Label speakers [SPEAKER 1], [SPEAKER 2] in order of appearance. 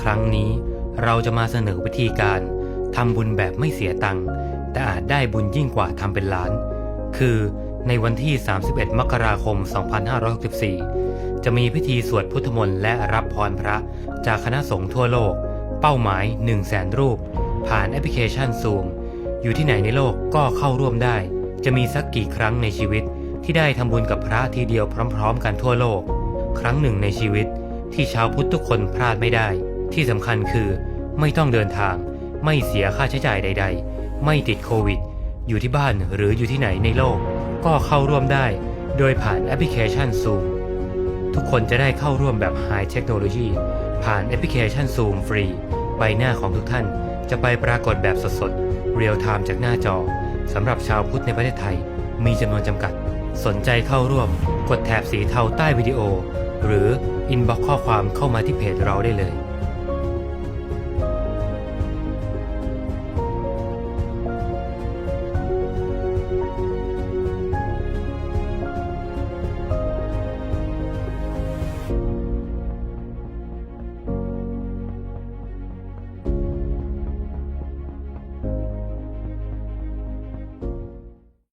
[SPEAKER 1] ครั้งนี้เราจะมาเสนอวิธีการทำบุญแบบไม่เสียตังค์แต่อาจได้บุญยิ่งกว่าทำเป็นล้าน คือในวันที่ 31 มกราคม 2564 จะมีพิธีสวดพุทธมนต์และรับพรพระจากคณะสงฆ์ทั่วโลก เป้าหมาย 1 0 0 0 0แสนรูป ผ่านแอปพลิเคชัน Zoom อยู่ที่ไหนในโลกก็เข้าร่วมได้ จะมีสักกี่ครั้งในชีวิตที่ได้ทำบุญกับพระทีเดียวพร้อม ๆ กันทั่วโลก ครั้งหนึ่งในชีวิตที่ชาวพุทธทุกคนพลาดไม่ได้ ที่สำคัญคือไม่ต้องเดินทาง ไม่เสียค่าใช้จ่ายใด ๆ ไม่ติดโควิด อยู่ที่บ้านหรืออยู่ที่ไหนในโลก ก็เข้าร่วมได้ โดยผ่านแอปพลิเคชัน Zoom ทุกคนจะได้เข้าร่วมแบบ High Technology ผ่านแอปพลิเคชัน Zoom ฟรี ใบหน้าของทุกท่านจะไปปรากฏแบบสดๆเรียลไทม์จากหน้าจอสำหรับชาวพุทธในประเทศไทย มีจำนวนจำกัด สนใจเข้าร่วม กดแถบสีเทาใต้วิดีโอ หรืออินบ็อกข้อความเข้ามาที่เพจเราได้เลย